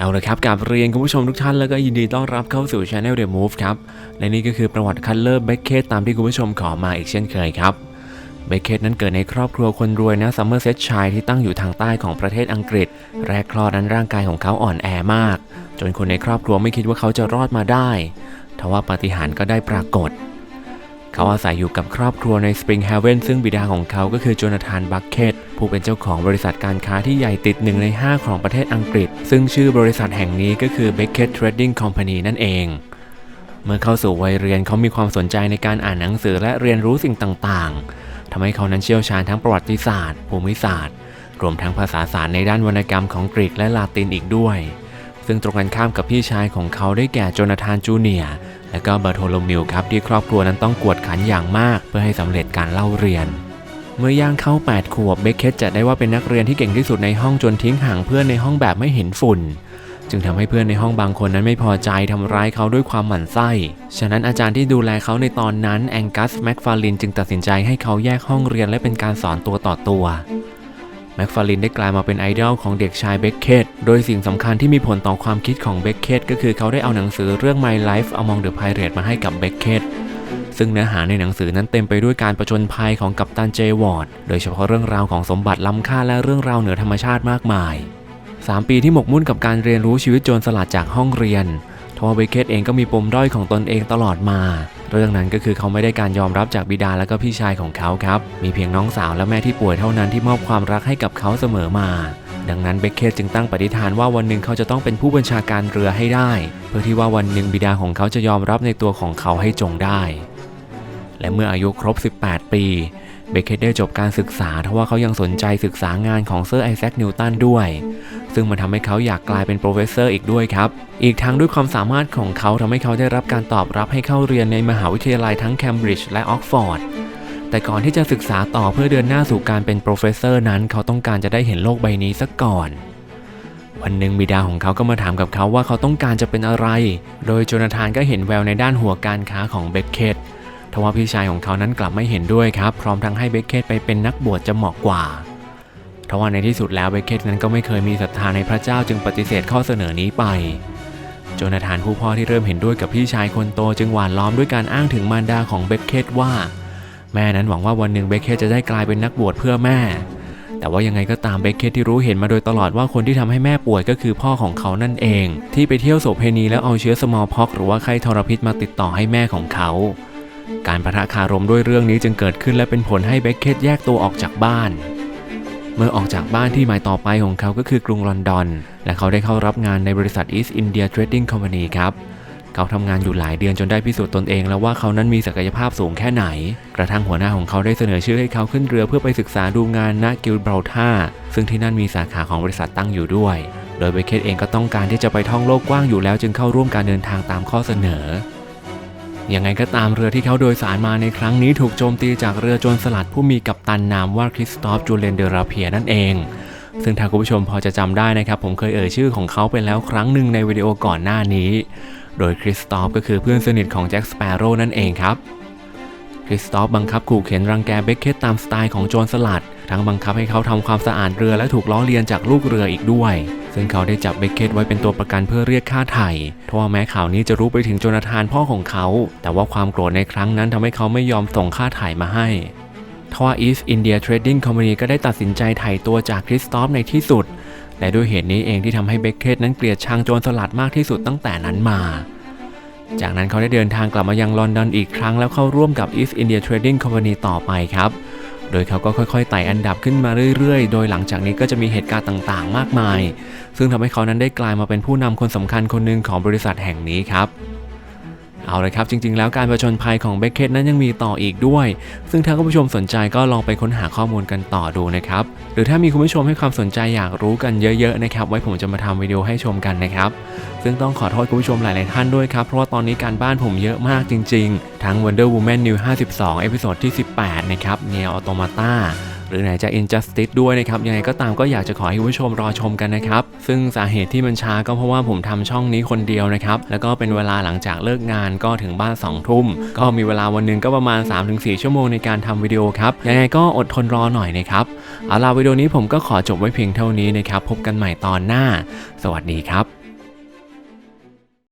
เอาละครับกับเรียนคุณผู้ชมทุกท่านแล้วก็ยินดีต้อนรับเข้าสู่ Channel The Move ครับ และนี่ก็คือประวัติคัลเลอร์เบคเคตตามที่คุณผู้ชมขอมาอีกเช่นเคยครับเบคเคตนั้นเกิดในครอบครัวคนรวยนะซัมเมอร์เซตชัยที่ตั้งอยู่ทางใต้ของประเทศอังกฤษ แรกคลอดนั้นร่างกายของเขาอ่อนแอมาก จนคนในครอบครัวไม่คิดว่าเขาจะรอดมาได้ทว่าปาฏิหาริย์ก็ได้ปรากฏ เขาอาศัยอยู่กับครอบครัวในสปริงเฮเวนซึ่งบิดาของเขาก็คือโจนาธานบัคเกตผู้เป็นเจ้าของบริษัทการค้าที่ใหญ่ติดหนึ่งใน 5 ของประเทศอังกฤษ ซึ่งชื่อบริษัทแห่งนี้ก็คือ Beckett Trading Company นั่นเอง เมื่อเข้าสู่วัยเรียนเขามีความสนใจในการอ่านหนังสือและเรียนรู้สิ่งต่างๆทำให้เขานั้นเชี่ยวชาญทั้งประวัติศาสตร์ ภูมิศาสตร์ รวมทั้งภาษาศาสตร์ในด้านวรรณกรรมของกรีกและลาตินอีกด้วย ซึ่งตรงกันข้ามกับพี่ชายของเขาได้แก่โจนาธานจูเนียร์และก็บาโทโลมิวครับที่ครอบครัวนั้นต้องกวดขันอย่างมาก เพื่อให้สำเร็จการเล่าเรียน เมื่อย่างเข้า 8 ขวบเบคเคตจะได้ว่าเป็นนักเรียนที่เก่งที่สุดในห้องจนทิ้งห่างเพื่อนในห้องแบบไม่เห็นฝุ่นจึงทำให้เพื่อนในห้องบางคนนั้นไม่พอใจทำร้ายเขาด้วยความหมั่นไส้ ฉะนั้นอาจารย์ที่ดูแลเขาในตอนนั้นแองกัสแม็กฟาลินจึงตัดสินใจให้เขาแยกห้องเรียนและเป็นการสอนตัวต่อตัว แม็กฟาลินได้กลายมาเป็นไอดอลของเด็กชายเบคเคตโดยสิ่งสำคัญที่มีผลต่อความคิดของเบคเคตก็คือเขาได้เอาหนังสือเรื่อง My Life Among the Pirates มาให้กับเบคเคตซึ่งเนื้อหาในหนังสือนั้นเต็มไปด้วยการประจนภัยของกัปตันเจวอร์ดโดยเฉพาะเรื่องราวของสมบัติล้ำค่าและเรื่องราวเหนือธรรมชาติมากมาย 3 ปีที่หมกมุ่นกับการเรียนรู้ชีวิตโจรสลัดจากห้องเรียน ทว่าเบคเคตเองก็มีปมด้อยของตนเองตลอดมา เรื่องนั้นก็คือเขาไม่ได้การยอมรับจากบิดาและก็พี่ชายของเขาครับ มีเพียงน้องสาวและแม่ที่ป่วยเท่านั้นที่มอบความรักให้กับเขาเสมอมา ดังนั้นเบคเคตจึงตั้งปณิธานว่าวันหนึ่งเขาจะต้องเป็นผู้บัญชาการเรือให้ได้ เพื่อที่ว่าวันหนึ่งบิดาของเขาจะยอมรับในตัวของเขาให้จงได้ และเมื่ออายุครบ 18 ปีเบคเคตได้จบการศึกษาทว่าเขายังสนใจศึกษางานของเซอร์ไอแซคนิวตันด้วย ซึ่งมันทำให้เขาอยากกลายเป็นโปรเฟสเซอร์อีกด้วยครับ อีกทั้งด้วยความสามารถของเขาทำให้เขาได้รับการตอบรับให้เข้าเรียนในมหาวิทยาลัยทั้งเคมบริดจ์และออกฟอร์ดแต่ก่อนที่จะศึกษาต่อเพื่อเดินหน้าสู่การเป็นโปรเฟสเซอร์นั้น เขาต้องการจะได้เห็นโลกใบนี้ซะก่อน วันหนึ่งบิดาของเขาก็มาถามกับเขาว่าเขาต้องการจะเป็นอะไร โดยโจนาธานก็เห็นแววในด้านหัวการค้าของเบคเคต ทว่าพี่ชายของเขานั้นกลับไม่เห็นด้วยครับ พร้อมทั้งให้เบคเคตไปเป็นนักบวชจะเหมาะกว่าทว่าในที่สุดแล้วเบคเคตนั้นก็ไม่เคยมีศรัทธาในพระเจ้าจึงปฏิเสธข้อเสนอนี้ไปโจนาธานผู้พ่อที่เริ่มเห็นด้วยกับพี่ชายคนโตจึงหวานล้อมด้วยการอ้างถึงมารดาของเบคเคตว่า แม่นั้นหวังว่าวันหนึ่งเบคเคตจะได้กลายเป็นนักบวชเพื่อแม่ แต่ว่ายังไงก็ตามเบคเคตที่รู้เห็นมาโดยตลอดว่าคนที่ทำให้แม่ป่วยก็คือพ่อของเขานั่นเอง ที่ไปเที่ยวโสเพณีแล้วเอาเชื้อสมอลพ็อกหรือว่าไข้ทรพิษมาติดต่อให้แม่ของเขา การประทะคารมด้วยเรื่องนี้จึงเกิดขึ้นและเป็นผลให้เบคเคตแยกตัวออกจากบ้าน เมื่อออกจากบ้านที่หมายต่อไปของเขาก็คือกรุงลอนดอน และเขาได้เข้ารับงานในบริษัท East India Trading Company ครับเขาทำงานอยู่หลายเดือนจนได้พิสูจน์ตนเองแล้วว่าเขานั้นมีศักยภาพสูงแค่ไหน กระทั่งหัวหน้าของเขาได้เสนอชื่อให้เขาขึ้นเรือเพื่อไปศึกษาดูงานณกิลเบราธาซึ่งที่นั่นมีสาขาของบริษัทตั้งอยู่ด้วย โดยเบคเคตเองก็ต้องการที่จะไปท่องโลกกว้างอยู่แล้วจึงเข้าร่วมการเดินทางตามข้อเสนอ ยังไงก็ตามเรือที่เขาโดยสารมาในครั้งนี้ถูกโจมตีจากเรือโจรสลัดผู้มีกัปตันนามว่าคริสตอฟจูเลนเดราเพียนั่นเอง ซึ่งถ้าคุณผู้ชมพอจะจำได้นะครับ ผมเคยเอ่ยชื่อของเขาไปแล้วครั้งหนึ่งในวิดีโอก่อนหน้านี้ โดยคริสตอฟก็คือเพื่อนสนิทของแจ็คสเปโร่นั่นเองครับคริสตอฟบังคับขู่เข็นรังแกเบคเคตตามสไตล์ของโจรสลัด ทั้งบังคับให้เขาทำความสะอาดเรือและถูกล้อเลียนจากลูกเรืออีกด้วย ซึ่งเขาได้จับเบคเคตไว้เป็นตัวประกันเพื่อเรียกค่าไถ่ทว่าแม้ข่าวนี้จะรู้ไปถึงโจนาธานพ่อของเขา แต่ว่าความโกรธในครั้งนั้นทำให้เขาไม่ยอมส่งค่าไถ่มาให้ทว่า East India Trading Company ก็ได้ตัดสินใจไถ่ตัวจากคริสตอฟในที่สุด และด้วยเหตุนี้เองที่ทำให้เบคเคตนั้นเกลียดชังโจรสลัดมากที่สุดตั้งแต่นั้นมาจากนั้นเขาได้เดินทางกลับมายังลอนดอนอีกครั้งแล้วเข้าร่วมกับ East India Trading Company ต่อไปครับ โดยเขาก็ค่อยๆไต่อันดับขึ้นมาเรื่อยๆ โดยหลังจากนี้ก็จะมีเหตุการณ์ต่างๆ มากมาย ซึ่งทำให้เขานั้นได้กลายมาเป็นผู้นำคนสำคัญคนหนึ่งของบริษัทแห่งนี้ครับ เอาเลยครับ จริง ๆ แล้วการประชนภัยของเบคเคตนั้นยังมีต่ออีกด้วย ซึ่งถ้าคุณผู้ชมสนใจก็ลองไปค้นหาข้อมูลกันต่อดูนะครับ หรือถ้ามีคุณผู้ชมให้ความสนใจอยากรู้กันเยอะๆนะครับ ไว้ผมจะมาทำวิดีโอให้ชมกันนะครับ ซึ่งต้องขอโทษคุณผู้ชมหลายๆท่านด้วยครับ เพราะว่าตอนนี้การบ้านผมเยอะมากจริง ๆ ทั้ง Wonder Woman New 52 เอพิโซดที่ 18 นะครับ Nier Automata หรือไหนจะ Injustice ด้วยนะครับ ยังไงก็ตามก็อยากจะขอให้คุณผู้ชมรอชมกันนะครับ ซึ่งสาเหตุที่มันช้าก็เพราะว่าผมทำช่องนี้คนเดียวนะครับ แล้วก็เป็นเวลาหลังจากเลิกงานก็ถึงบ้าน2ทุ่ม ก็มีเวลาวันหนึงก็ประมาณ 3-4 ชั่วโมงในการทำวิดีโอครับ ยังไงก็อดทนรอหน่อยนะครับ เอาล่ะวิดีโอนี้ผมก็ขอจบไว้เพียงเท่านี้นะครับ พบกันใหม่ตอนหน้า สวัสดีครับ